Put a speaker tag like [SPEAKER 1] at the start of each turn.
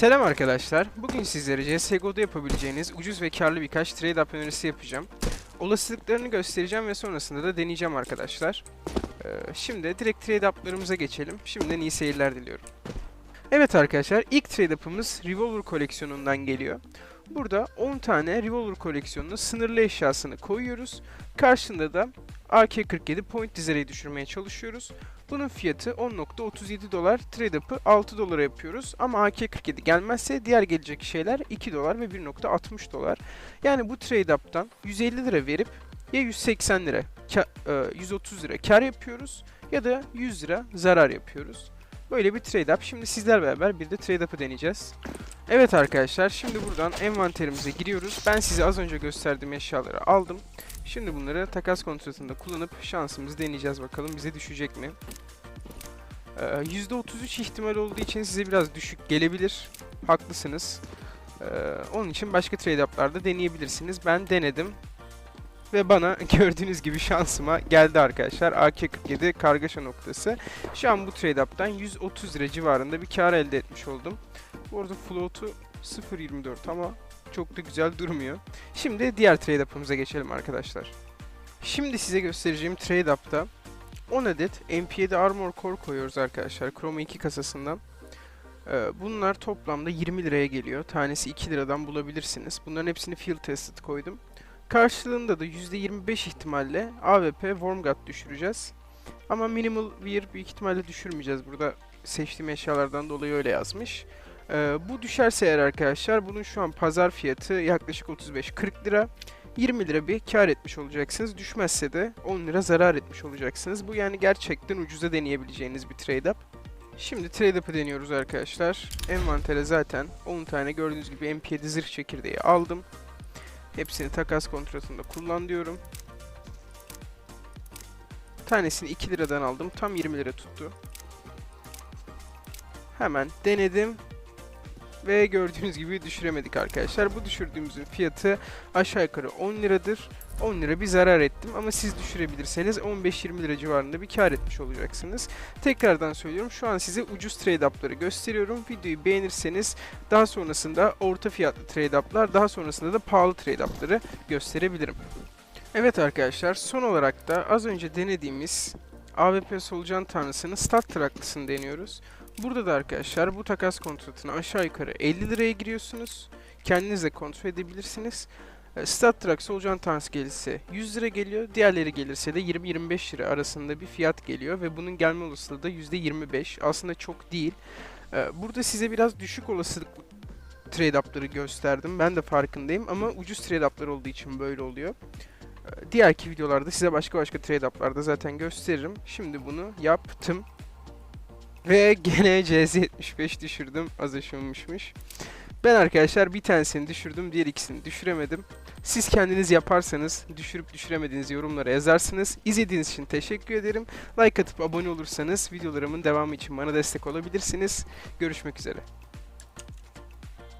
[SPEAKER 1] Selam arkadaşlar. Bugün sizlere CSGO'da yapabileceğiniz ucuz ve karlı birkaç trade up önerisi yapacağım. Olasılıklarını göstereceğim ve sonrasında da deneyeceğim arkadaşlar. Ee, şimdi direkt trade up'larımıza geçelim. Şimdiden iyi seyirler diliyorum. Evet arkadaşlar ilk trade up'ımız Revolver koleksiyonundan geliyor. Burada 10 tane Revolver koleksiyonunun sınırlı eşyasını koyuyoruz. Karşında da AK-47 point dizereyi düşürmeye çalışıyoruz. Bunun fiyatı 10.37 dolar. Trade up'ı 6 dolara yapıyoruz. Ama AK-47 gelmezse diğer gelecek şeyler 2 dolar ve 1.60 dolar. Yani bu trade up'tan 150 lira verip ya 180 lira, ka- e, 130 lira kar yapıyoruz ya da 100 lira zarar yapıyoruz. Böyle bir trade up. Şimdi sizler beraber bir de trade up'ı deneyeceğiz. Evet arkadaşlar şimdi buradan envanterimize giriyoruz. Ben size az önce gösterdiğim eşyaları aldım. Şimdi bunları takas kontratında kullanıp şansımızı deneyeceğiz bakalım bize düşecek mi? Ee, %33 ihtimal olduğu için size biraz düşük gelebilir. Haklısınız. Ee, onun için başka trade up'larda deneyebilirsiniz. Ben denedim. Ve bana gördüğünüz gibi şansıma geldi arkadaşlar. AK-47 kargaşa noktası. Şu an bu trade up'tan 130 lira civarında bir kar elde etmiş oldum. Bu arada float'u 0.24 ama çok da güzel durmuyor. Şimdi diğer trade up'ımıza geçelim arkadaşlar. Şimdi size göstereceğim trade up'ta 10 adet MP7 Armor Core koyuyoruz arkadaşlar Chroma 2 kasasından. Ee, Bunlar toplamda 20 liraya geliyor. Tanesi 2 liradan bulabilirsiniz. Bunların hepsini field tested koydum. Karşılığında da %25 ihtimalle AWP Wormgut düşüreceğiz. Ama minimal wear büyük ihtimalle düşürmeyeceğiz. Burada seçtiğim eşyalardan dolayı öyle yazmış. Ee, bu düşerse eğer arkadaşlar bunun şu an pazar fiyatı yaklaşık 35-40 lira. 20 lira bir kar etmiş olacaksınız. Düşmezse de 10 lira zarar etmiş olacaksınız. Bu yani gerçekten ucuza deneyebileceğiniz bir trade up. Şimdi trade up'ı deniyoruz arkadaşlar. Envantere zaten 10 tane gördüğünüz gibi MP7 zırh çekirdeği aldım. Hepsini takas kontratında kullan diyorum. Tanesini 2 liradan aldım. Tam 20 lira tuttu. Hemen denedim. Ve gördüğünüz gibi düşüremedik arkadaşlar. Bu düşürdüğümüzün fiyatı aşağı yukarı 10 liradır. 10 lira bir zarar ettim ama siz düşürebilirseniz 15-20 lira civarında bir kar etmiş olacaksınız. Tekrardan söylüyorum şu an size ucuz trade up'ları gösteriyorum. Videoyu beğenirseniz daha sonrasında orta fiyatlı trade up'lar daha sonrasında da pahalı trade up'ları gösterebilirim. Evet arkadaşlar son olarak da az önce denediğimiz AWP solucan tanrısının stat traklısını deniyoruz. Burada da arkadaşlar bu takas kontratına aşağı yukarı 50 liraya giriyorsunuz. Kendiniz de kontrol edebilirsiniz. E, Stat Track solucan tanrısı gelirse 100 lira geliyor. Diğerleri gelirse de 20-25 lira arasında bir fiyat geliyor. Ve bunun gelme olasılığı da %25. Aslında çok değil. E, Burada size biraz düşük olasılıklı trade up'ları gösterdim. Ben de farkındayım ama ucuz trade up'lar olduğu için böyle oluyor. E, Diğerki videolarda size başka başka trade up'larda zaten gösteririm. Şimdi bunu yaptım. Ve gene CS75 düşürdüm. Az aşınmışmış. Ben arkadaşlar bir tanesini düşürdüm, diğer ikisini düşüremedim. Siz kendiniz yaparsanız düşürüp düşüremediğiniz yorumlara yazarsınız. İzlediğiniz için teşekkür ederim. Like atıp abone olursanız videolarımın devamı için bana destek olabilirsiniz. Görüşmek üzere.